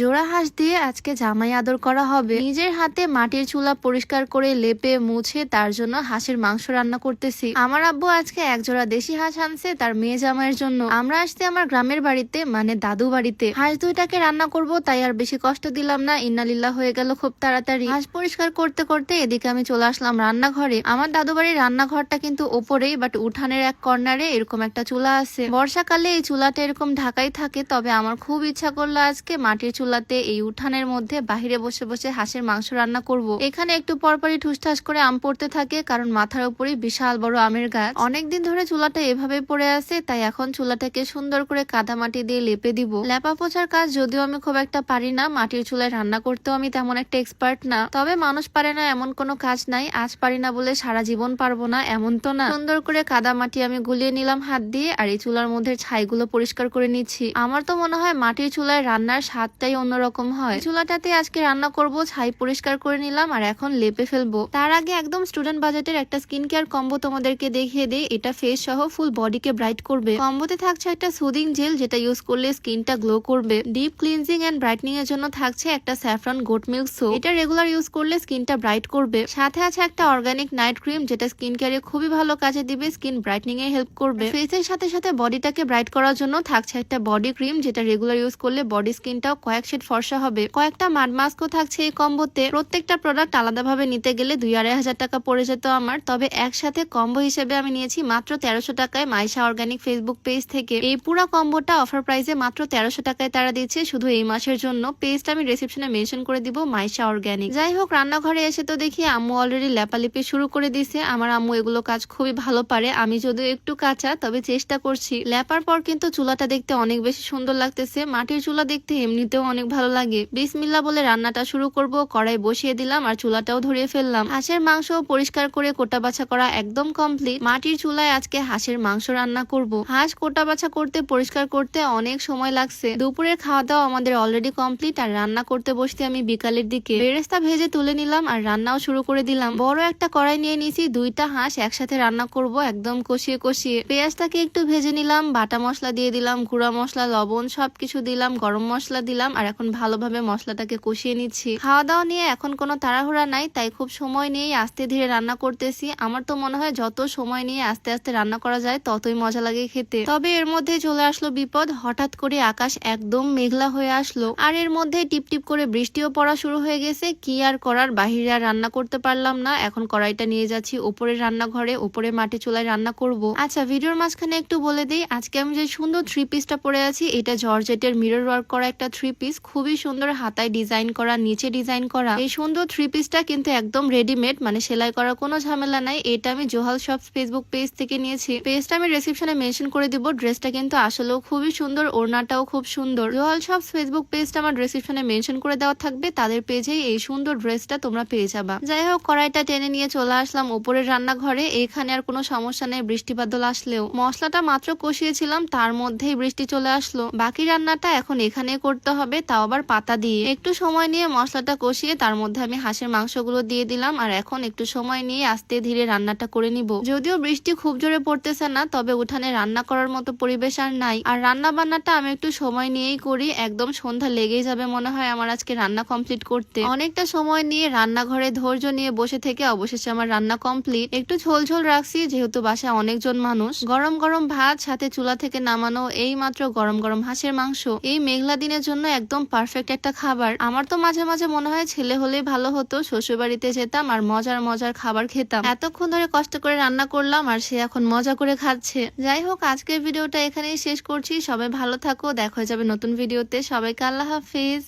জোড়া হাঁস দিয়ে আজকে জামাই আদর করা হবে। নিজের হাতে মাটির চুলা পরিষ্কার করে লেপে মুছে তার জন্য হাঁসের মাংস রান্না করতেছি। আমার আব্বু আজকে এক জোড়া দেশি হাঁস আনছে তার মেয়ে জামাইয়ের জন্য। আমরা আসতে আমার গ্রামের বাড়িতে মানে দাদু বাড়িতে। হাঁস দুইটাকে রান্না করব, তাই আর বেশি কষ্ট দিলাম না। ইন্নালিল্লা হয়ে গেল খুব তাড়াতাড়ি। হাঁস পরিষ্কার করতে করতে এদিকে আমি চলে আসলাম রান্নাঘরে। আমার দাদু বাড়ির রান্নাঘরটা কিন্তু ওপরেই বাট উঠানের এক কর্নারে এরকম একটা চুলা আছে। বর্ষাকালে এই চুলাটা এরকম ঢাকাই থাকে, তবে আমার খুব ইচ্ছা করল আজকে মাটির চুলাতে এই উঠানের মধ্যে বাহিরে বসে বসে হাঁসের মাংস রান্না করব। এখানে একটু পরপরই ঠুসঠাস করে আম পড়তে থাকে, কারণ মাথার উপরই বিশাল বড় আমের গাছ। অনেকদিন ধরে চুলাটা এভাবে পড়ে আছে, তাই এখন চুলাটাকে সুন্দর করে কাদা মাটি দিয়ে লেপে দিব। লেপা পোছার কাজ যদিও আমি খুব একটা পারি না, মাটির চুলায় রান্না করতেও আমি তেমন একটা এক্সপার্ট না। তবে মানুষ পারে না এমন কোনো কাজ নাই, আজ পারি না বলে সারা জীবন পারব না, এমন তো না। সুন্দর করে কাদা মাটি আমি গুলিয়ে নিলাম হাত দিয়ে, আর এই চুলার মধ্যে ছাইগুলো পরিষ্কার করে নিচ্ছি। আমার তো মনে হয় মাটির চুলায় রান্নার স্বাদটাই অন্যরকম হয়। চুলাটাতে আজকে রান্না করব ছাই পরিষ্কার করে নিলাম আর এখন লেপে ফেলব। তার আগে একদম স্টুডেন্ট বাজেটের একটা স্কিন কেয়ার কম্বো তোমাদেরকে দেখিয়ে দিই। এটা ফেস সহ ফুল বডিকে ব্রাইট করবে। কম্বোতে থাকছে একটা সুদিং জেল যেটা ইউজ করলে স্কিনটা গ্লো করবে। ডিপ ক্লিনজিং এন্ড ব্রাইটনিং এর জন্য থাকছে একটা স্যাফরন গোট মিল্ক সোপ এটা রেগুলার ইউজ করলে স্কিনটা ব্রাইট করবে। সাথে আছে একটা অর্গানিক নাইট ক্রিম যেটা স্কিন কেয়ারে খুবই ভালো কাজে দিবে স্কিন ব্রাইটনিং এ হেল্প করবে। ফেসের সাথে সাথে বডিটাকে ব্রাইট করার জন্য থাকছে একটা বডি ক্রিম যেটা রেগুলার ইউজ করলে বডি স্কিনটাও কয়েক শেড ফর্সা হবে। কয়েকটা মাড মাস্কও থাকছে এই কম্বোতে। প্রত্যেকটা প্রোডাক্ট আলাদাভাবে নিতে গেলে দুই আড়াই হাজার টাকা পড়ে যেত আমার। তবে একসাথে কম্বো হিসেবে আমি নিয়েছি মাত্র তেরোশো টাকায় মাইশা অর্গানিক ফেসবুক পেজ থেকে। এই পুরো কম্বোটা অফার প্রাইসে মাত্র তেরোশো টাকায় তারা দিচ্ছে শুধু এই মাসের জন্য। পেজটা আমি রিসেপশনে মেনশন করে দিব মাইশা অর্গানিক যাই হোক, রান্নাঘরে এসে তো দেখি আম্মু অলরেডি লেপালিপি শুরু করে দিছে। আমার আম্মু এগুলো কাজ খুবই ভালো পারে। আমি যদিও একটু কাঁচা, তবে চেষ্টা করছি। লেপার পর কিন্তু চুলাটা দেখতে অনেক বেশি সুন্দর লাগতেছে। মাটির চুলা দেখতে এমনিতেও অনেক ভালো লাগে। বিসমিল্লা বলে রান্নাটা শুরু করব, কড়াই বসিয়ে দিলাম আর চুলাটাও ধরিয়ে ফেললাম। হাঁসের মাংস পরিষ্কার করে কোটা বাছা করা একদম কমপ্লিট মাটির চুলায় আজকে হাঁসের মাংস রান্না করব। হাঁস কোটা বাছা করতে, পরিষ্কার করতে অনেক সময় লাগছে। দুপুরের খাওয়া দাওয়া আমাদের অলরেডি কমপ্লিট আর রান্না করতে বসতে আমি বিকালের দিকে। বেরেস্তা ভেজে তুলে নিলাম আর রান্নাও শুরু করে দিলাম। বড় একটা কড়াই নিয়ে নিয়েছি দুইটা হাঁস একসাথে রান্না করব একদম কষিয়ে কষিয়ে। পেঁয়াজটাকে একটু ভেজে নিলাম, বাটা মশলা দিয়ে দিলাম, গুঁড়া মশলা, লবণ সবকিছু দিলাম, গরম মশলা দিলাম আর এখন ভালোভাবে মশলাটাকে কষিয়ে নিচ্ছি। খাওয়া দাওয়া নিয়ে এখন কোনো তাড়াহুড়া নাই, তাই খুব সময় নিয়েই আস্তে ধীরে রান্না করতেছি। আমার তো মনে হয় যত সময় নিয়ে আস্তে আস্তে রান্না করা যায়, ততই মজা লাগে খেতে। তবে এর মধ্যে চলে আসলো বিপদ, হঠাৎ করে আকাশ একদম মেঘলা হয়ে আসলো। আর এর মধ্যে টিপ টিপ করে বৃষ্টিও পড়া শুরু হয়ে গেছে। কি আর করার, বাহিরে আর রান্না করতে পারলাম না। এখন কড়াইটা নিয়ে যাচ্ছি উপরের রান্নাঘরে উপরে মাটি চুলায় রান্না করব। আচ্ছা ভিডিওর মাঝখানে একটু বলে দিই, আজকে আমি যে সুন্দর থ্রি পিসটা পরে আছি, এটা জর্জেটের মিরর ওয়ার্ক করা একটা থ্রি পিস খুবই সুন্দর হাতায় ডিজাইন করা, নিচে ডিজাইন করা। এই সুন্দর থ্রি পিসটা কিন্তু একদম রেডিমেড মানে সেলাই করার কোনো ঝামেলা নাই। এটা আমি জোহাল শপ ফেসবুক পেজ থেকে নিয়েছি। পেজটা আমি রেসিপশনে মেনশন করে দিব ড্রেসটা কিন্তু আসলেও খুবই সুন্দর, ওড়নাটাও খুব সুন্দর। জোহাল শপ ফেসবুক পেজটা আমার রেসিপশনে মেনশন করে দেওয়া থাকবে, তাদের পেজেই এই সুন্দর ড্রেসটা তোমরা পেয়ে যাবা। যাই হোক, কড়াইটা টেনে নিয়ে চলে আসলাম উপরের রান্নাঘরে। এখানে আর কোনো সমস্যা নেই, বৃষ্টি বাদল আসলেও। মশলাটা মাত্র কষিয়েছিলাম, তার মধ্যেই বৃষ্টি চলে আসলো। বাকি রান্নাটা এখন এখানে করতে হবে। তাও আবার পাতা দিয়ে। একটু সময় নিয়ে মশলাটা কষিয়ে তার মধ্যে আমি হাঁসের মাংসগুলো দিয়ে দিলাম, আর এখন একটু সময় নিয়ে আস্তে ধীরে রান্নাটা করে নিব। যদিও বৃষ্টি খুব জোরে পড়তেছে না, তবে উঠানে রান্না করার মতো পরিবেশ আর নাই। আর রান্না বান্নাটা আমি একটু সময় নিয়েই করি, একদম সন্ধ্যা লেগেই যাবে মনে হয় আমার আজকে রান্না কমপ্লিট করতে। অনেকটা সময় নিয়ে রান্নাঘরে ধৈর্য নিয়ে বসে থেকে অবশেষে আমার রান্না কমপ্লিট। একটু ঝোল ঝোল রাখছি, যেহেতু বাসায় অনেকজন মানুষ। গরম গরম ভাত, সাথে চুলা থেকে নামানো এই মাত্র গরম গরম হাঁসের মাংস। এই মেঘলা দিনের জন্য একদম পারফেক্ট একটা খাবার। আমার তো মাঝে মাঝে মনে হয় ছেলে হলেই ভালো হতো শ্বশুর বাড়িতে যেতাম আর মজার মজার খাবার খেতাম। এতক্ষণ ধরে কষ্ট করে রান্না করলাম আর সে এখন মজা করে খাচ্ছে। যাই হোক, আজকের ভিডিওটা এখানেই শেষ করছি। সবাই ভালো থাকো, দেখা যাবে নতুন ভিডিওতে। সবাইকে আল্লাহ হাফিজ।